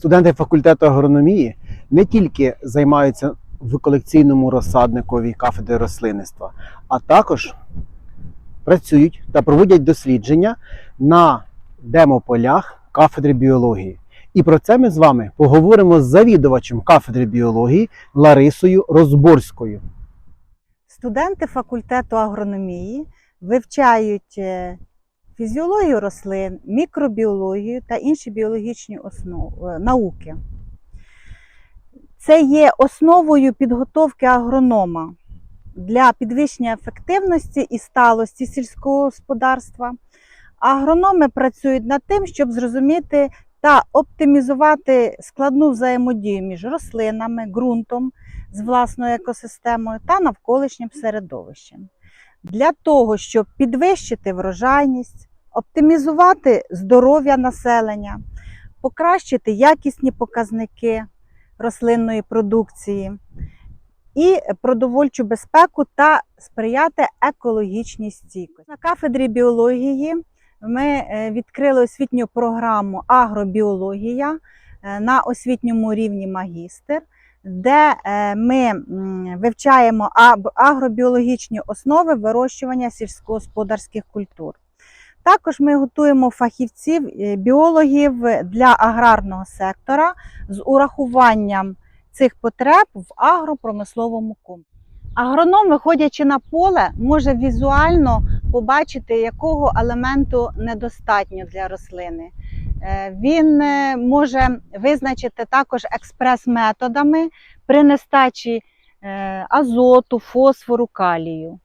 Студенти факультету агрономії не тільки займаються в колекційному розсадниковій кафедри рослинництва, а також працюють та проводять дослідження на демополях кафедри біології. І про це ми з вами поговоримо з завідувачем кафедри біології Ларисою Розборською. Студенти факультету агрономії вивчають е, фізіологію рослин, мікробіологію та інші біологічні основ... е, науки. Це є основою підготовки агронома для підвищення ефективності і сталості сільського господарства. Агрономи працюють над тим, щоб зрозуміти та оптимізувати складну взаємодію між рослинами, ґрунтом, з власною екосистемою та навколишнім середовищем. Для того, щоб підвищити врожайність, оптимізувати здоров'я населення, покращити якісні показники рослинної продукції і продовольчу безпеку та сприяти екологічній стійкості. На кафедрі біології ми е, відкрили освітню програму Агробіологія е, на освітньому рівні магістр де е, ми вивчаємо агробіологічні основи вирощування сільськогосподарських культур. Також ми готуємо фахівців, е, біологів для аграрного сектора з урахуванням цих потреб в агропромисловому комплексі. Агроном, виходячи на поле, може візуально побачити, якого елементу недостатньо для рослини. Е, Він е, може визначити також експрес-методами при нестачі азоту, фосфору, калію.